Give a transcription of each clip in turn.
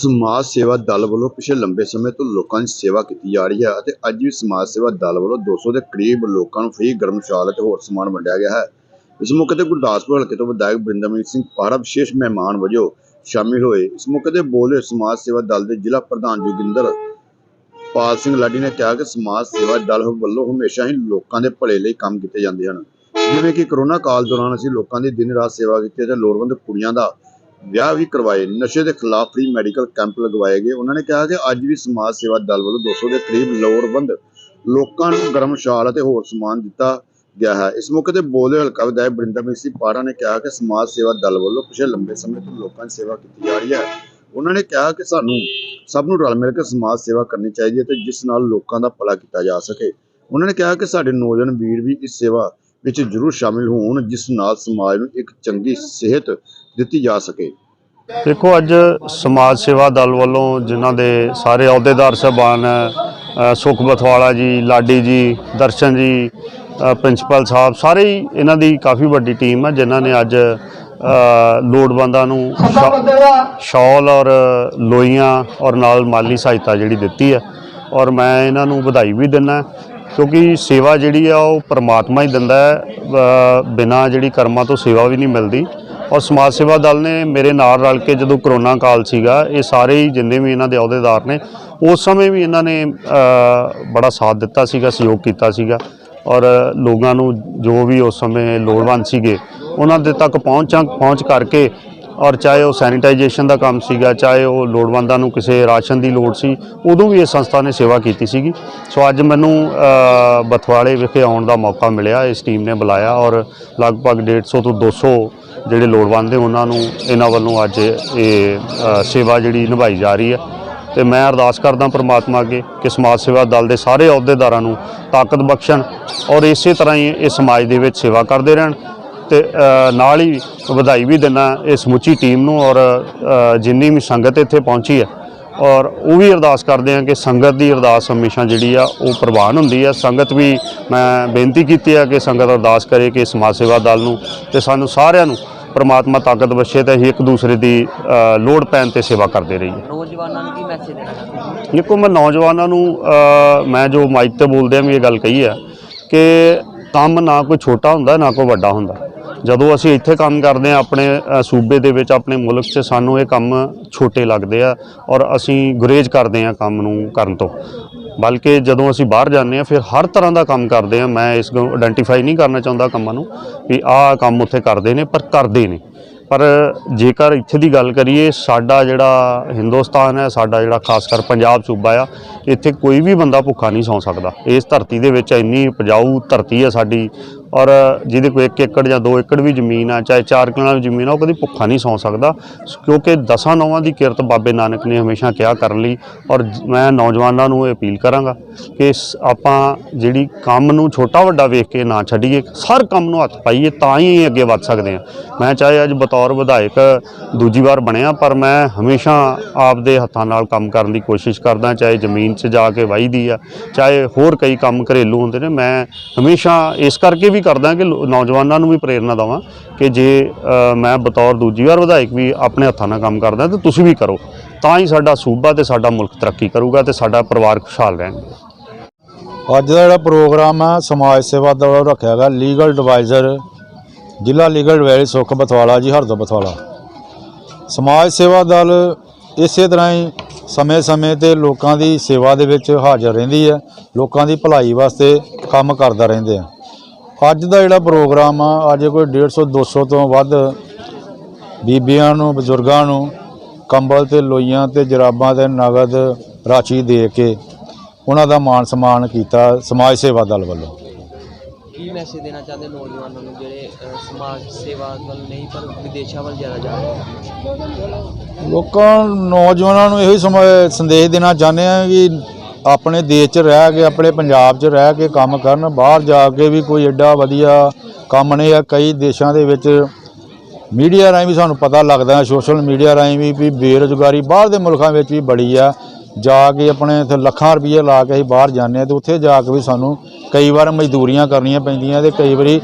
ਸਮਾਜ ਸੇਵਾ ਦਲ ਵੱਲੋਂ ਪਿਛਲੇ ਲੰਬੇ ਸਮੇਂ ਤੋਂ ਲੋਕਾਂ ਦੀ ਸੇਵਾ ਕੀਤੀ ਜਾ ਰਹੀ ਹੈ ਅਤੇ ਅੱਜ ਵੀ ਸਮਾਜ ਸੇਵਾ ਦਲ ਵੱਲੋਂ 200 ਦੇ ਕਰੀਬ ਲੋਕਾਂ ਨੂੰ ਫ੍ਰੀ ਗਰਮਸ਼ਾਲ ਅਤੇ ਹੋਰ ਸਮਾਨ ਵੰਡਿਆ ਗਿਆ ਹੈ। ਇਸ ਮੌਕੇ ਤੇ ਗੁਰਦਾਸਪੁਰ ਹਲਕੇ ਤੋਂ ਵਿਧਾਇਕ ਬ੍ਰਿੰਦਮਜੀਤ ਸਿੰਘ ਪਾਰਾ ਵਿਸ਼ੇਸ਼ ਮਹਿਮਾਨ ਵਜੋਂ ਸ਼ਾਮਿਲ ਹੋਏ। ਇਸ ਮੌਕੇ ਤੇ ਬੋਲਦੇ ਹੋਏ ਸਮਾਜ ਸੇਵਾ ਦਲ ਦੇ ਜ਼ਿਲ੍ਹਾ ਪ੍ਰਧਾਨ ਜੋਗਿੰਦਰ ਪਾਲ ਸਿੰਘ ਲਾਡੀ ਨੇ ਕਿਹਾ ਕਿ ਸਮਾਜ ਸੇਵਾ ਦਲ ਵੱਲੋਂ ਹਮੇਸ਼ਾ ਹੀ ਲੋਕਾਂ ਦੇ ਭਲੇ ਲਈ ਕੰਮ ਕੀਤੇ ਜਾਂਦੇ ਹਨ। ਜਿਵੇਂ ਕਿ ਕਰੋਨਾ ਕਾਲ ਦੌਰਾਨ ਅਸੀਂ ਲੋਕਾਂ ਦੀ ਦਿਨ ਰਾਤ ਸੇਵਾ ਕੀਤੀ ਅਤੇ ਲੋੜਵੰਦ ਕੁੜੀਆਂ ਦਾ ਵਿਆਹ ਵੀ ਕਰਵਾਏ, ਨਸ਼ੇ ਦੇ ਖਿਲਾਫ ਫ੍ਰੀ ਮੈਡੀਕਲ ਕੈਂਪ ਲਗਵਾਏ ਗਏ। ਉਹਨਾਂ ਨੇ ਕਿਹਾ ਕਿ ਅੱਜ ਵੀ ਸਮਾਜ ਸੇਵਾ ਦਲ ਵੱਲੋਂ 200 ਦੇ ਕਰੀਬ ਲੋੜਵੰਦ ਲੋਕਾਂ ਨੂੰ ਗਰਮ ਸ਼ਾਲ ਅਤੇ ਹੋਰ ਸਮਾਨ ਦਿੱਤਾ ਗਿਆ ਹੈ। ਇਸ ਮੌਕੇ ਤੇ ਬੋਲਦੇ ਹਲਕਾ ਵਿਧਾਇਕ ਬਰਿੰਦਰ ਸਿੰਘ ਪਾਰਾ ਨੇ ਕਿਹਾ ਕਿ ਸਮਾਜ ਸੇਵਾ ਦਲ ਵੱਲੋਂ ਪਿਛਲੇ ਲੰਬੇ ਸਮੇਂ ਤੋਂ ਲੋਕਾਂ ਦੀ ਸੇਵਾ ਕੀਤੀ ਜਾ ਰਹੀ ਹੈ। ਉਹਨਾਂ ਨੇ ਕਿਹਾ ਕਿ ਸਾਨੂੰ ਸਭ ਨੂੰ ਰਲ ਮਿਲ ਕੇ ਸਮਾਜ ਸੇਵਾ ਕਰਨੀ ਚਾਹੀਦੀ ਹੈ ਤੇ ਜਿਸ ਨਾਲ ਲੋਕਾਂ ਦਾ ਭਲਾ ਕੀਤਾ ਜਾ ਸਕੇ। ਉਹਨਾਂ ਨੇ ਕਿਹਾ ਕਿ ਸਾਡੇ ਨੌਜਵਾਨ ਵੀਰ ਵੀ ਇਸ ਸੇਵਾ ਵਿੱਚ ਜ਼ਰੂਰ ਸ਼ਾਮਿਲ ਹੋਣ, ਜਿਸ ਨਾਲ ਸਮਾਜ ਨੂੰ ਇੱਕ ਚੰਗੀ ਸਿਹਤ ਦਿੱਤੀ ਜਾ ਸਕੇ। ਦੇਖੋ ਅੱਜ ਸਮਾਜ ਸੇਵਾ ਦਲ ਵੱਲੋਂ ਜਿਨ੍ਹਾਂ ਦੇ ਸਾਰੇ ਅਹੁਦੇਦਾਰ ਸਾਹਿਬਾਨ ਅ, ਸੁਖ ਬਥਵਾਲਾ ਜੀ ਲਾਡੀ ਜੀ ਦਰਸ਼ਨ ਜੀ ਪ੍ਰਿੰਸੀਪਲ ਸਾਹਿਬ ਸਾਰੇ ਹੀ ਇਹਨਾਂ ਦੀ ਕਾਫੀ ਵੱਡੀ ਟੀਮ ਹੈ ਜਿਨ੍ਹਾਂ ਨੇ ਅੱਜ ਲੋੜਵੰਦਾਂ ਨੂੰ ਸ਼ਾ- ਸ਼ਾਲ ਔਰ ਲੋਈਆਂ ਔਰ ਨਾਲ ਮਾਲੀ ਸਹਾਇਤਾ ਜਿਹੜੀ ਦਿੱਤੀ ਹੈ। ਔਰ ਮੈਂ ਇਹਨਾਂ ਨੂੰ ਵਧਾਈ ਵੀ ਦਿੰਦਾ ਕਿਉਂਕਿ ਸੇਵਾ ਜਿਹੜੀ ਆ ਉਹ ਪਰਮਾਤਮਾ ਹੀ ਦਿੰਦਾ ਹੈ ਅ, ਬਿਨਾਂ ਜਿਹੜੀ ਕਰਮਾਂ ਤੋਂ ਸੇਵਾ ਵੀ ਨਹੀਂ ਮਿਲਦੀ। ਔਰ ਸਮਾਜ ਸੇਵਾ ਦਲ ਨੇ ਮੇਰੇ ਨਾਲ ਰਲ ਕੇ ਜਦੋਂ ਕਰੋਨਾ ਕਾਲ ਸੀਗਾ, ਇਹ ਸਾਰੇ ਹੀ ਜਿੰਨੇ ਵੀ ਇਹਨਾਂ ਦੇ ਅਹੁਦੇਦਾਰ ਨੇ, ਉਸ ਸਮੇਂ ਵੀ ਇਹਨਾਂ ਨੇ ਬੜਾ ਸਾਥ ਦਿੱਤਾ ਸੀਗਾ, ਸਹਿਯੋਗ ਕੀਤਾ ਸੀਗਾ। ਔਰ ਲੋਕਾਂ ਨੂੰ ਜੋ ਵੀ ਉਸ ਸਮੇਂ ਲੋੜਵੰਦ ਸੀਗੇ, ਉਹਨਾਂ ਦੇ ਤੱਕ ਪਹੁੰਚਾਂ, ਪਹੁੰਚ ਕਰਕੇ ਔਰ ਚਾਹੇ ਉਹ ਸੈਨੀਟਾਈਜੇਸ਼ਨ ਦਾ ਕੰਮ ਸੀਗਾ ਚਾਹੇ ਉਹ ਲੋੜਵੰਦਾਂ ਨੂੰ ਕਿਸੇ ਰਾਸ਼ਨ ਦੀ ਲੋੜ ਸੀ ਉਦੋਂ ਵੀ ਇਸ ਸੰਸਥਾ ਨੇ ਸੇਵਾ ਕੀਤੀ ਸੀਗੀ। ਸੋ ਅੱਜ ਮੈਨੂੰ ਅ, ਵਿਖੇ ਆਉਣ ਦਾ ਮੌਕਾ ਮਿਲਿਆ ਇਸ ਟੀਮ ਨੇ ਬੁਲਾਇਆ ਔਰ ਲਗਭਗ 150 ਤੋਂ 200 ਜਿਹੜੇ ਲੋੜਵੰਦ ਨੇ ਉਹਨਾਂ ਨੂੰ ਇਹਨਾਂ ਵੱਲੋਂ ਅੱਜ ਇਹ ਸੇਵਾ ਜਿਹੜੀ ਨਿਭਾਈ ਜਾ ਰਹੀ ਹੈ। ਤੇ ਮੈਂ ਅਰਦਾਸ ਕਰਦਾ ਪ੍ਰਮਾਤਮਾ ਅੱਗੇ ਕਿ ਸਮਾਜ ਸੇਵਾ ਦਲ ਦੇ ਸਾਰੇ ਅਹੁਦੇਦਾਰਾਂ ਨੂੰ ਤਾਕਤ ਬਖਸ਼ਣ ਔਰ ਇਸੇ ਤਰ੍ਹਾਂ ਹੀ ਇਹ ਸਮਾਜ ਦੇ ਵਿੱਚ ਸੇਵਾ ਕਰਦੇ ਰਹਿਣ। ਤੇ ਨਾਲ ਹੀ ਵਧਾਈ ਵੀ ਦਿੰਦਾ ਇਹ ਸਮੁੱਚੀ ਟੀਮ ਨੂੰ ਔਰ ਜਿੰਨੀ ਵੀ ਸੰਗਤ ਇੱਥੇ ਪਹੁੰਚੀ ਹੈ ਔਰ ਉਹ ਵੀ ਅਰਦਾਸ ਕਰਦੇ ਆ ਕਿ ਸੰਗਤ ਦੀ ਅਰਦਾਸ ਹਮੇਸ਼ਾ ਜਿਹੜੀ ਆ ਉਹ ਪ੍ਰਵਾਨ ਹੁੰਦੀ ਆ ਸੰਗਤ ਵੀ ਮੈਂ ਬੇਨਤੀ ਕੀਤੀ ਆ ਕਿ ਸੰਗਤ ਅਰਦਾਸ ਕਰੇ ਕਿ ਸਮਾਜ ਸੇਵਾ ਦਲ ਨੂੰ ਤੇ ਸਾਨੂੰ ਸਾਰਿਆਂ ਨੂੰ ਪ੍ਰਮਾਤਮਾ ਤਾਕਤ ਬਖਸ਼ੇ ਤੇ ਅਸੀਂ ਇੱਕ ਦੂਸਰੇ ਦੀ ਲੋੜ ਪੈਣ ਤੇ ਸੇਵਾ ਕਰਦੇ ਰਹੀਏ। ਨੌਜਵਾਨਾਂ ਨੂੰ ਕੀ ਮੈਸੇਜ ਦੇਣਾ ਦੇਖੋ ਮੈਂ ਨੌਜਵਾਨਾਂ ਨੂੰ ਮੈਂ ਜੋ ਮਾਈਕ ਤੇ ਬੋਲਦੇ ਆ ਵੀ ਇਹ ਗੱਲ ਕਹੀ ਆ ਕਿ ਕੰਮ ਨਾ ਕੋਈ ਛੋਟਾ ਹੁੰਦਾ ਨਾ ਕੋਈ ਵੱਡਾ ਹੁੰਦਾ। ਜਦੋਂ ਅਸੀਂ ਇੱਥੇ ਕੰਮ ਕਰਦੇ ਆ ਆਪਣੇ ਸੂਬੇ ਦੇ ਵਿੱਚ, ਆਪਣੇ ਮੁਲਕ 'ਚ ਸਾਨੂੰ ਇਹ ਕੰਮ ਛੋਟੇ ਲੱਗਦੇ ਆ ਔਰ ਅਸੀਂ ਗੁਰੇਜ਼ ਕਰਦੇ ਆ ਕੰਮ ਨੂੰ ਕਰਨ ਤੋਂ। ਬਲਕਿ ਜਦੋਂ ਅਸੀਂ ਬਾਹਰ ਜਾਂਦੇ ਆ ਫਿਰ ਹਰ ਤਰ੍ਹਾਂ ਦਾ ਕੰਮ ਕਰਦੇ ਆ ਮੈਂ ਇਸ ਨੂੰ ਆਇਡੈਂਟੀਫਾਈ ਨਹੀਂ ਕਰਨਾ ਚਾਹੁੰਦਾ ਕੰਮਾਂ ਨੂੰ ਵੀ ਆਹ ਕੰਮ ਉੱਥੇ ਕਰਦੇ ਨੇ, ਪਰ ਕਰਦੇ ਨੇ। ਪਰ ਜੇਕਰ ਇੱਥੇ ਦੀ ਗੱਲ ਕਰੀਏ, ਸਾਡਾ ਜਿਹੜਾ ਹਿੰਦੁਸਤਾਨ ਹੈ, ਸਾਡਾ ਜਿਹੜਾ ਖਾਸ ਕਰ ਪੰਜਾਬ ਸੂਬਾ ਆ, ਇੱਥੇ ਕੋਈ ਵੀ ਬੰਦਾ ਭੁੱਖਾ ਨਹੀਂ ਸੌ ਸਕਦਾ। ਇਸ ਧਰਤੀ ਦੇ ਵਿੱਚ ਇੰਨੀ ਉਪਜਾਊ ਧਰਤੀ ਹੈ ਸਾਡੀ ਔਰ ਜਿਹਦੇ ਕੋਈ 1 ਏਕੜ ਜਾਂ 2 ਏਕੜ ਵੀ ਜ਼ਮੀਨ ਆ, ਚਾਹੇ 4 ਕਿੱਲਾ ਵੀ ਜ਼ਮੀਨ ਆ, ਉਹ ਕਦੀ ਭੁੱਖਾ ਨਹੀਂ ਸੌ ਸਕਦਾ। ਕਿਉਂਕਿ ਦਸਾਂ ਨੌਵਾਂ ਦੀ ਕਿਰਤ ਬਾਬੇ ਨਾਨਕ ਨੇ ਹਮੇਸ਼ਾ ਕਿਹਾ ਕਰਨ ਲਈ। ਔਰ ਮੈਂ ਨੌਜਵਾਨਾਂ ਨੂੰ ਇਹ ਅਪੀਲ ਕਰਾਂਗਾ ਕਿ ਸ- ਆਪਾਂ ਜਿਹੜੀ ਕੰਮ ਨੂੰ ਛੋਟਾ ਵੱਡਾ ਵੇਖ ਕੇ ਨਾ ਛੱਡੀਏ, ਹਰ ਕੰਮ ਨੂੰ ਹੱਥ ਪਾਈਏ, ਤਾਂ ਹੀ ਅੱਗੇ ਵੱਧ ਸਕਦੇ ਹਾਂ। ਮੈਂ ਚਾਹੇ ਅੱਜ ਬਤੌਰ ਵਿਧਾਇਕ ਦੂਜੀ ਵਾਰ ਬਣਿਆ, ਪਰ ਮੈਂ ਹਮੇਸ਼ਾ ਆਪਦੇ ਹੱਥਾਂ ਨਾਲ ਕੰਮ ਕਰਨ ਦੀ ਕੋਸ਼ਿਸ਼ ਕਰਦਾ, ਚਾਹੇ ਜ਼ਮੀਨ 'ਚ ਜਾ ਕੇ ਵਾਹੀਦੀ ਆ, ਚਾਹੇ ਹੋਰ ਕਈ ਕੰਮ ਘਰੇਲੂ ਹੁੰਦੇ ਨੇ, ਮੈਂ ਹਮੇਸ਼ਾ ਇਸ ਕਰਕੇ ਵੀ ਕਰਦਾ ਕਿ ਨੌਜਵਾਨਾਂ ਨੂੰ ਵੀ ਪ੍ਰੇਰਨਾ ਦਵਾਂ ਕਿ ਜੇ ਮੈਂ ਬਤੌਰ ਦੂਜੀ ਵਾਰ ਵਿਧਾਇਕ ਵੀ ਆਪਣੇ ਹੱਥਾਂ ਨਾਲ ਕੰਮ ਕਰਦਾ ਤਾਂ ਤੁਸੀਂ ਵੀ ਕਰੋ। ਤਾਂ ਹੀ ਸਾਡਾ ਸੂਬਾ ਤੇ ਸਾਡਾ ਮੁਲਕ ਤਰੱਕੀ ਕਰੂਗਾ ਤੇ ਸਾਡਾ ਪਰਿਵਾਰ ਖੁਸ਼ਹਾਲ ਰਹਿਣਗੇ। ਅੱਜ ਦਾ ਜਿਹੜਾ ਪ੍ਰੋਗਰਾਮ ਹੈ ਸਮਾਜ ਸੇਵਾ ਦਾ ਰੱਖਿਆ ਗਿਆ, ਲੀਗਲ ਐਡਵਾਈਜ਼ਰ, ਜ਼ਿਲ੍ਹਾ ਲੀਗਲ ਐਡਵਾਈਜ਼ਰ ਸੁਖ ਬਥਵਾਲਾ ਜੀ ਹਰਦੋ ਬਥਵਾਲਾ ਸਮਾਜ ਸੇਵਾ ਦਲ ਇਸੇ ਤਰ੍ਹਾਂ ਹੀ ਸਮੇਂ-ਸਮੇਂ ਤੇ ਲੋਕਾਂ ਦੀ ਸੇਵਾ ਦੇ ਵਿੱਚ ਹਾਜ਼ਰ ਰਹਿੰਦੀ ਹੈ, ਲੋਕਾਂ ਦੀ ਭਲਾਈ ਵਾਸਤੇ ਕੰਮ ਕਰਦਾ ਰਹਿੰਦੇ ਆ। ਅੱਜ ਦਾ ਜਿਹੜਾ ਪ੍ਰੋਗਰਾਮ ਆ ਅੱਜ ਕੋਈ 150 200 ਤੋਂ ਵੱਧ ਬੀਬੀਆਂ ਨੂੰ ਬਜ਼ੁਰਗਾਂ ਨੂੰ ਕੰਬਲ ਤੇ ਲੋਈਆਂ ਤੇ ਜਰਾਬਾਂ ਤੇ ਨਗਦ ਰਾਸ਼ੀ ਦੇ ਕੇ ਉਹਨਾਂ ਦਾ ਮਾਣ ਸਨਮਾਨ ਕੀਤਾ ਸਮਾਜ ਸੇਵਾ ਦਲ ਵੱਲੋਂ। ਕੀ ਮੈਸੇਜ ਦੇਣਾ ਚਾਹੁੰਦੇ ਨੌਜਵਾਨਾਂ ਨੂੰ ਜਿਹੜੇ ਸਮਾਜ ਸੇਵਾ ਵੱਲ ਨਹੀਂ ਪਰ ਵਿਦੇਸ਼ਾਂ ਵੱਲ ਜ਼ਿਆਦਾ ਜਾ ਰਹੇ ਲੋਕਾਂ ਨੌਜਵਾਨਾਂ ਨੂੰ ਇਹੋ ਸੰਦੇਸ਼ ਦੇਣਾ ਚਾਹੁੰਦੇ ਆ ਕਿ ਆਪਣੇ ਦੇਸ਼ 'ਚ ਰਹਿ ਕੇ, ਆਪਣੇ ਪੰਜਾਬ 'ਚ ਰਹਿ ਕੇ ਕੰਮ ਕਰਨ, ਬਾਹਰ ਜਾ ਕੇ ਵੀ ਕੋਈ ਐਡਾ ਵਧੀਆ ਕੰਮ ਨਹੀਂ ਆ ਕਈ ਦੇਸ਼ਾਂ ਦੇ ਵਿੱਚ ਮੀਡੀਆ ਰਾਹੀਂ ਵੀ ਸਾਨੂੰ ਪਤਾ ਲੱਗਦਾ ਸੋਸ਼ਲ ਮੀਡੀਆ ਰਾਹੀਂ ਵੀ ਵੀ ਬੇਰੁਜ਼ਗਾਰੀ ਬਾਹਰ ਦੇ ਮੁਲਕਾਂ ਵਿੱਚ ਵੀ ਬੜੀ ਆ ਜਾ ਕੇ ਆਪਣੇ ਇੱਥੇ ਲੱਖਾਂ ਰੁਪਏ ਲਾ ਕੇ ਅਸੀਂ ਬਾਹਰ ਜਾਂਦੇ ਆ ਤੇ ਉੱਥੇ ਜਾ ਕੇ ਵੀ ਸਾਨੂੰ ਕਈ ਵਾਰ ਮਜ਼ਦੂਰੀਆਂ ਕਰਨੀਆਂ ਪੈਂਦੀਆਂ ਤੇ ਕਈ ਵਾਰੀ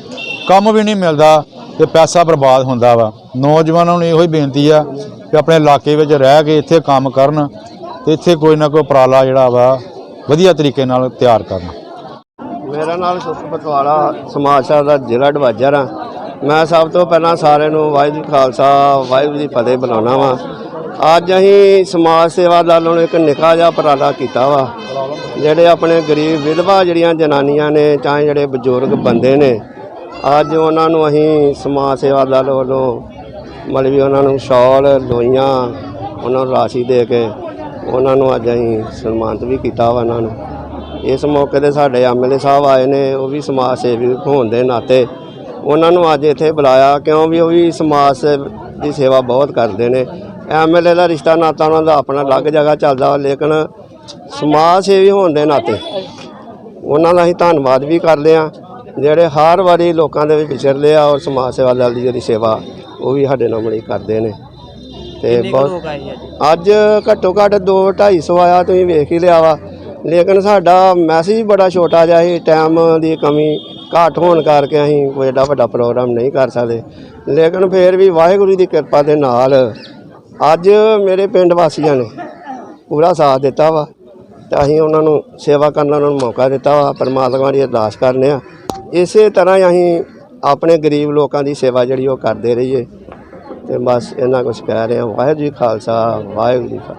ਕੰਮ ਵੀ ਨਹੀਂ ਮਿਲਦਾ ਤੇ ਪੈਸਾ ਬਰਬਾਦ ਹੁੰਦਾ ਵਾ। ਨੌਜਵਾਨਾਂ ਨੂੰ ਇਹੋ ਹੀ ਬੇਨਤੀ ਆ ਕਿ ਆਪਣੇ ਇਲਾਕੇ ਵਿੱਚ ਰਹਿ ਕੇ ਇੱਥੇ ਕੰਮ ਕਰਨ ਤੇ ਇੱਥੇ ਕੋਈ ਨਾ ਕੋਈ ਉਪਰਾਲਾ ਜਿਹੜਾ ਵਾ, ਵਧੀਆ ਤਰੀਕੇ ਨਾਲ ਤਿਆਰ ਕਰਨ। ਮੇਰਾ ਨਾਮ ਸੁਖ ਪਤਵਾਲਾ ਸਮਾਜ ਸੇਵਾ ਦਾ ਜ਼ਿਲ੍ਹਾ ਐਡਵਾਈਜ਼ਰ ਆ ਮੈਂ ਸਭ ਤੋਂ ਪਹਿਲਾਂ ਸਾਰਿਆਂ ਨੂੰ ਵਾਹਿਗੁਰੂ ਖਾਲਸਾ, ਵਾਹਿਗੁਰੂ ਜੀ ਫਤਿਹ ਬੁਲਾਉਣਾ ਵਾ। ਅੱਜ ਅਸੀਂ ਸਮਾਜ ਸੇਵਾ ਦਲ ਨੂੰ ਇੱਕ ਨਿੱਕਾ ਜਿਹਾ ਉਪਰਾਲਾ ਕੀਤਾ ਵਾ, ਜਿਹੜੇ ਆਪਣੇ ਗਰੀਬ ਵਿਧਵਾ ਜਿਹੜੀਆਂ ਜਨਾਨੀਆਂ ਨੇ ਚਾਹੇ ਜਿਹੜੇ ਬਜ਼ੁਰਗ ਬੰਦੇ ਨੇ, ਅੱਜ ਉਹਨਾਂ ਨੂੰ ਅਸੀਂ ਸਮਾਜ ਸੇਵਾ ਦਲ ਵੱਲੋਂ ਮਤਲਬ ਵੀ ਉਹਨਾਂ ਨੂੰ ਸ਼ਾਲ, ਲੋਈਆਂ, ਉਹਨਾਂ ਨੂੰ ਰਾਸ਼ੀ ਦੇ ਕੇ ਉਹਨਾਂ ਨੂੰ ਅੱਜ ਅਸੀਂ ਸਨਮਾਨਿਤ ਵੀ ਕੀਤਾ ਵਾ ਉਹਨਾਂ ਨੂੰ। ਇਸ ਮੌਕੇ ਤੇ ਸਾਡੇ ਐਮਐਲਏ ਸਾਹਿਬ ਆਏ ਨੇ ਉਹ ਵੀ ਸਮਾਜ ਸੇਵੀ ਹੋਣ ਦੇ ਨਾਤੇ ਉਹਨਾਂ ਨੂੰ ਅੱਜ ਇੱਥੇ ਬੁਲਾਇਆ ਕਿਉਂ? ਵੀ ਉਹ ਵੀ ਸਮਾਜ ਸੇਵ ਦੀ ਸੇਵਾ ਬਹੁਤ ਕਰਦੇ ਨੇ। ਐਮਐਲਏ ਦਾ ਰਿਸ਼ਤਾ ਨਾਤਾ ਉਹਨਾਂ ਦਾ ਆਪਣਾ ਅਲੱਗ ਜਗ੍ਹਾ ਚੱਲਦਾ ਵਾ, ਲੇਕਿਨ ਸਮਾਜ ਸੇਵੀ ਹੋਣ ਦੇ ਨਾਤੇ ਉਹਨਾਂ ਦਾ ਅਸੀਂ ਧੰਨਵਾਦ ਵੀ ਕਰਦੇ ਹਾਂ ਜਿਹੜੇ ਹਰ ਵਾਰੀ ਲੋਕਾਂ ਦੇ ਵਿੱਚ ਵਿਚਰਦੇ ਆ ਔਰ ਸਮਾਜ ਸੇਵਾ ਦਲ ਦੀ ਜਿਹੜੀ ਸੇਵਾ ਉਹ ਵੀ ਸਾਡੇ ਨਾਲ ਬੜੀ ਕਰਦੇ ਨੇ। ਤੇ ਬਹੁਤ ਅੱਜ ਘੱਟੋ ਘੱਟ 2 250 ਆਇਆ ਤੁਸੀਂ ਵੇਖ ਹੀ ਲਿਆ ਵਾ। ਲੇਕਿਨ ਸਾਡਾ ਮੈਸੇਜ ਬੜਾ ਛੋਟਾ ਜਿਹਾ ਸੀ ਟਾਈਮ ਦੀ ਕਮੀ ਘੱਟ ਹੋਣ ਕਰਕੇ ਅਸੀਂ ਕੋਈ ਏਡਾ ਵੱਡਾ ਪ੍ਰੋਗਰਾਮ ਨਹੀਂ ਕਰ ਸਕਦੇ। ਲੇਕਿਨ ਫਿਰ ਵੀ ਵਾਹਿਗੁਰੂ ਦੀ ਕਿਰਪਾ ਦੇ ਨਾਲ ਅੱਜ ਮੇਰੇ ਪਿੰਡ ਵਾਸੀਆਂ ਨੇ ਪੂਰਾ ਸਾਥ ਦਿੱਤਾ ਵਾ ਤੇ ਅਸੀਂ ਉਹਨਾਂ ਨੂੰ ਸੇਵਾ ਕਰਨ ਦਾ ਉਹਨਾਂ ਨੂੰ ਮੌਕਾ ਦਿੱਤਾ ਵਾ ਪਰਮਾਤਮਾ ਦੀ ਅਰਦਾਸ ਕਰਨੇ ਆ। ਇਸੇ ਤਰ੍ਹਾਂ ਅਸੀਂ ਆਪਣੇ ਗਰੀਬ ਲੋਕਾਂ ਦੀ ਸੇਵਾ ਜਿਹੜੀ ਉਹ ਕਰਦੇ ਰਹੀਏ। ਤੇ ਬਸ ਇਹਨਾਂ ਕੁਝ ਕਹਿ ਰਹੇ ਵਾਹਿਗੁਰੂ ਜੀ ਖਾਲਸਾ ਵਾਹਿਗੁਰੂ ਜੀ ਕੀ ਫਤਿਹ।